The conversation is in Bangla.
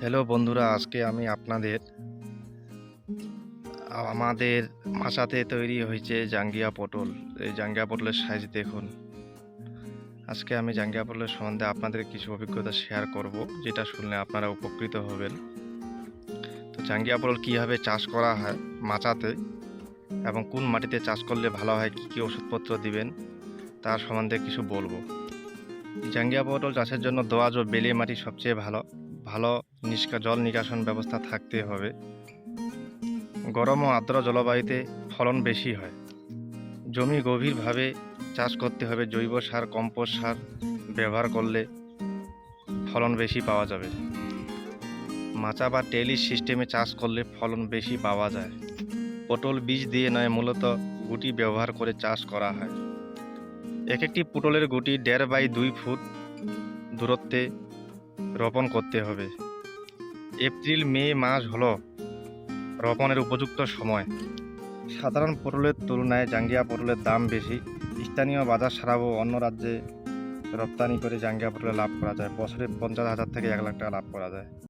হ্যালো বন্ধুরা, আজকে আমি আপনাদের, আমাদের মাচাতে তৈরি হয়েছে জাঙ্গিয়া পটল। এই জাঙ্গিয়া পটলের সাইজ দেখুন। আজকে আমি জাঙ্গিয়া পটলের সম্বন্ধে আপনাদের কিছু অভিজ্ঞতা শেয়ার করব, যেটা শুনলে আপনারা উপকৃত হবেন। তো জাঙ্গিয়া পটল কীভাবে চাষ করা হয় মাচাতে, এবং কোন মাটিতে চাষ করলে ভালো হয়, কী কী ওষুধপত্র দিবেন, তার সম্বন্ধে কিছু বলব। জাঙ্গিয়া পটল চাষের জন্য দোয়াজ ও বেলে মাটি সবচেয়ে ভালো। ভালো নিষ্কা জল নিকাশন ব্যবস্থা থাকতে হবে। গরম ও আর্দ্র জলবায়ুতে ফলন বেশি হয়। জমি গভীরভাবে চাষ করতে হবে, জৈব সার, কম্পোস্ট সার ব্যবহার করলে ফলন বেশি পাওয়া যাবে। মাচা বা টেলিস সিস্টেমে চাষ করলে ফলন বেশি পাওয়া যায়। পটল বীজ দিয়ে নয়, মূলত গুটি ব্যবহার করে চাষ করা হয়। এক একটি পটলের গুটি দেড় বাই দুই ফুট দূরত্বে রোপণ করতে হবে। এপ্রিল, মে মাস হল রোপণের উপযুক্ত সময়। সাধারণ পটলের তুলনায় জাঙ্গিয়া পটলের দাম বেশি। স্থানীয় বাজার ছাড়াও অন্য রাজ্যে রপ্তানি করে জাঙ্গিয়া পটলে লাভ করা যায়। বছরে পঞ্চাশ হাজার থেকে এক লাখ টাকা লাভ করা যায়।